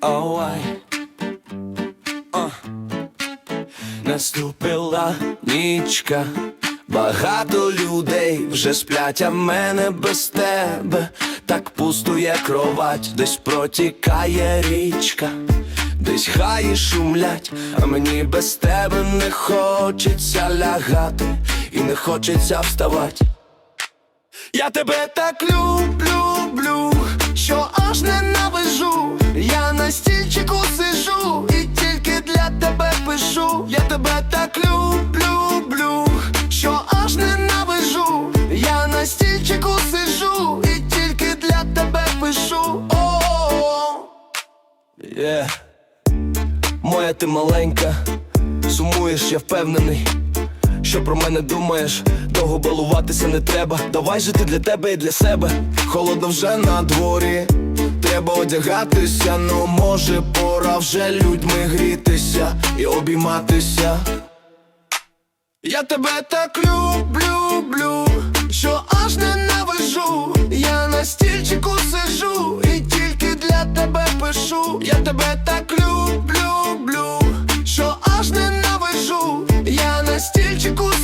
Ой. А. Наступила нічка, багато людей вже сплять, а мене без тебе так пустує кровать, десь протікає річка, десь хаї шумлять, а мені без тебе не хочеться лягати і не хочеться вставати. Я тебе так люблю, люблю, тебе так люблю, люблю, що аж ненавижу. Я на стільчику сижу і тільки для тебе пишу. О, yeah. Моя ти маленька, сумуєш, я впевнений. Що про мене думаєш, довго балуватися не треба. Давай жити для тебе і для себе. Холодно вже на дворі, треба одягатися, ну може пора вже людьми обійматися. Я тебе так люблю, блю, що аж ненавижу. Я на стільчику сижу і тільки для тебе пишу. Я тебе так люблю, блю, що аж ненавижу. Я на стільчику. сижу.